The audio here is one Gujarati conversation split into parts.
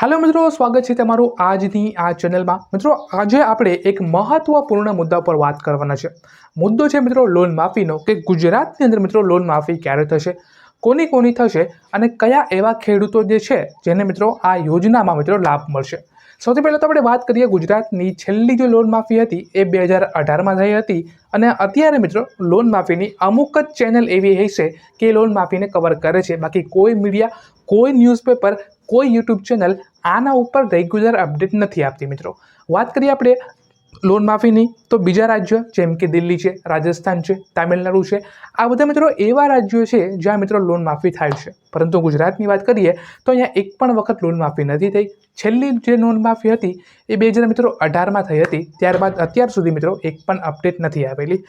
હેલો મિત્રો, સ્વાગત છે તમારું આજની આ ચેનલમાં. મિત્રો, આજે આપણે એક મહત્વપૂર્ણ મુદ્દા પર વાત કરવાના છે. મુદ્દો છે મિત્રો લોન માફીનો, કે ગુજરાતની અંદર મિત્રો લોન માફી ક્યારે થશે, કોની કોની થશે અને કયા એવા ખેડૂતો જે છે, જેને મિત્રો આ યોજનામાં મિત્રો લાભ મળશે. સૌથી પહેલાં તો આપણે વાત કરીએ ગુજરાતની છેલ્લી જે લોન માફી હતી એ બે હજાર અઢારમાં થઈ હતી. અને અત્યારે મિત્રો લોન માફીની અમુક જ ચેનલ એવી હશે કે લોન માફીને કવર કરે છે. બાકી કોઈ મીડિયા કોઈ ન્યૂઝપેપર કોઈ યુટ્યુબ ચેનલ આના ઉપર રેગ્યુલર અપડેટ નથી આપતી મિત્રો. વાત કરીએ આપણે લોન માફીની તો બીજા રાજ્યો, જેમ કે દિલ્હી છે, રાજસ્થાન છે, તામિલનાડુ છે, આ બધા મિત્રો એવા રાજ્યો છે જ્યાં મિત્રો લોન માફી થાય છે. પરંતુ ગુજરાતની વાત કરીએ, તો અહીંયા એક પણ વખત લોન માફી નથી થઈ. છેલ્લી જે લોન માફી હતી, એ બે હજાર મિત્રો અઢારમાં થઈ હતી. ત્યારબાદ અત્યાર સુધી મિત્રો એક પણ અપડેટ નથી આવેલી.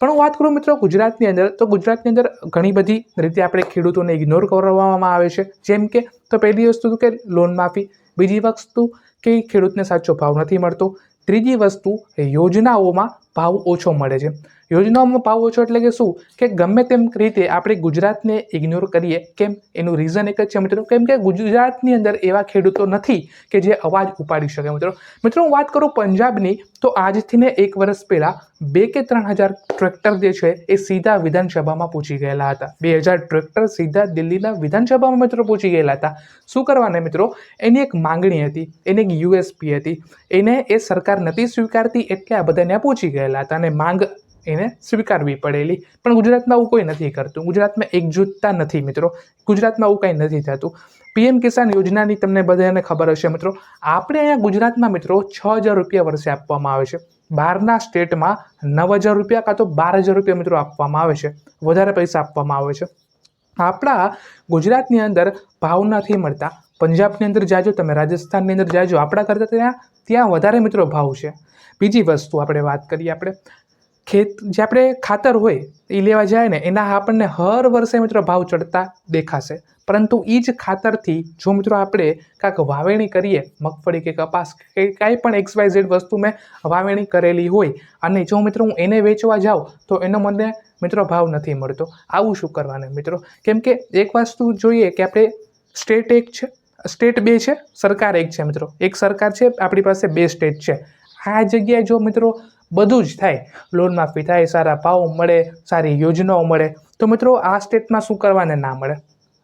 પણ હું વાત કરું મિત્રો ગુજરાતની અંદર, તો ગુજરાતની અંદર ઘણી બધી રીતે આપણે ખેડૂતોને ઇગ્નોર કરવામાં આવે છે. જેમ કે, તો પહેલી વસ્તુ કે લોન માફી, બીજી વસ્તુ કે ખેડૂતને સાચો ભાવ નથી મળતો. ત્રીજી વસ્તુ યોજનાઓમાં ભાવ ઓછો મળે છે. યોજનાઓમાં ભાવ ઓછો એટલે કે શું? કે ગમે તેમ રીતે આપણે ગુજરાતને ઇગ્નોર કરીએ, કેમ? એનું રીઝન એક જ છે મિત્રો. કેમ કે ગુજરાતની અંદર એવા ખેડૂતો નથી કે જે અવાજ ઉપાડી શકે મિત્રો. મિત્રો, હું વાત કરું પંજાબની, તો આજથી ને એક વર્ષ પહેલાં બે કે ત્રણ હજાર ટ્રેક્ટર જે છે એ સીધા વિધાનસભામાં પહોંચી ગયેલા હતા. બે હજાર ટ્રેક્ટર સીધા દિલ્હીના વિધાનસભામાં મિત્રો પહોંચી ગયેલા હતા. શું કરવાને મિત્રો? એની એક માંગણી હતી. એની એક યુએસપી હતી. એને એ સરકાર નથી સ્વીકારતી એટલે આ બધા ત્યાં પહોંચી ગયેલા હતા અને માંગ એને સ્વીકારવી પડેલી. પણ ગુજરાતમાં આવું કોઈ નથી કરતું. ગુજરાતમાં એકજૂટતા નથી મિત્રો. ગુજરાતમાં આવું કંઈ નથી થતું. પીએમ કિસાન યોજનાની તમને બધાને ખબર હશે મિત્રો. આપણે અહીંયા ગુજરાતમાં મિત્રો છ હજાર રૂપિયા વર્ષે આપવામાં આવે છે. બહારના સ્ટેટમાં નવ હજાર રૂપિયા કાં તો બાર હજાર રૂપિયા મિત્રો આપવામાં આવે છે. વધારે પૈસા આપવામાં આવે છે. આપણા ગુજરાતની અંદર ભાવ નથી મળતા. પંજાબની અંદર જાજો, તમે રાજસ્થાનની અંદર જાજો. આપણા કરતાં ત્યાં ત્યાં વધારે મિત્રો ભાવ છે. બીજી વસ્તુ આપણે વાત કરીએ આપણે. ખેત, જે આપણે ખાતર હોય એ લેવા જાય ને, એના આપણને હર વર્ષે મિત્રો ભાવ ચડતા દેખાશે. પરંતુ એ જ ખાતરથી જો મિત્રો આપણે કાંક વાવેણી કરીએ, મગફળી કે કપાસ કે કાંઈ પણ એક્સ વાય ઝેડ વસ્તુ મેં વાવેણી કરેલી હોય, અને જો મિત્રો હું એને વેચવા જાઉં, તો એનો મને મિત્રો ભાવ નથી મળતો. આવું શું કરવાને મિત્રો? કેમ કે એક વસ્તુ જોઈએ કે આપણે સ્ટેટ એક છે સ્ટેટ બે છે, સરકાર એક છે મિત્રો. એક સરકાર છે, આપણી પાસે બે સ્ટેટ છે. આ જગ્યાએ જો મિત્રો બધું જ થાય, લોન માફી થાય, સારા ભાવ મળે, સારી યોજનાઓ મળે, તો મિત્રો આ સ્ટેટમાં શું કરવાને ના મળે?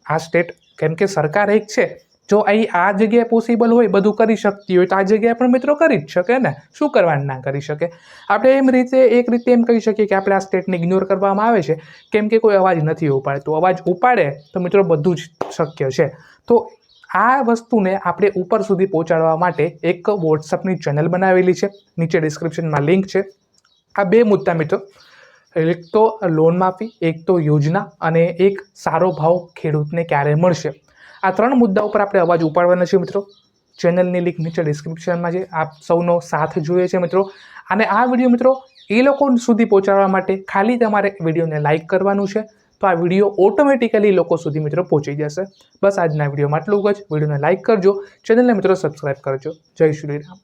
આ સ્ટેટ કેમ કે સરકાર એક છે. જો અહીં આ જગ્યાએ પોસિબલ હોય, બધું કરી શકતી હોય, તો આ જગ્યાએ પણ મિત્રો કરી જ શકે ને. શું કરવાનું ના કરી શકે? આપણે એમ રીતે, એક રીતે એમ કહી શકીએ કે આપણે આ સ્ટેટને ઇગ્નોર કરવામાં આવે છે. કેમ કે કોઈ અવાજ નથી ઉપાડતો. અવાજ ઉપાડે તો મિત્રો બધું જ શક્ય છે. તો આ વસ્તુને આપણે ઉપર સુધી પહોંચાડવા માટે એક વોટ્સઅપની ચેનલ બનાવેલી છે. નીચે ડિસ્ક્રિપ્શનમાં લિંક છે. આ બે મુદ્દા મિત્રો. એક તો લોન માફી, એક તો યોજના અને એક સારો ભાવ ખેડૂતને ક્યારે મળશે? આ ત્રણ મુદ્દા ઉપર આપણે અવાજ ઉપાડવાના છે મિત્રો. ચેનલની લિંક નીચે ડિસ્ક્રિપ્શનમાં છે. આપ સૌનો સાથ જોઈએ છે મિત્રો. અને આ વીડિયો મિત્રો એ લોકો સુધી પહોંચાડવા માટે ખાલી તમારે વિડીયોને લાઇક કરવાનું છે. તો આ વીડિયો ઓટોમેટિકલી લોકો સુધી મિત્રો પહોંચી જશે. બસ આજના વિડીયોમાં આટલું જ. વિડીયોને લાઇક કરજો. ચેનલને મિત્રો સબસ્ક્રાઈબ કરજો. જય શ્રી રામ.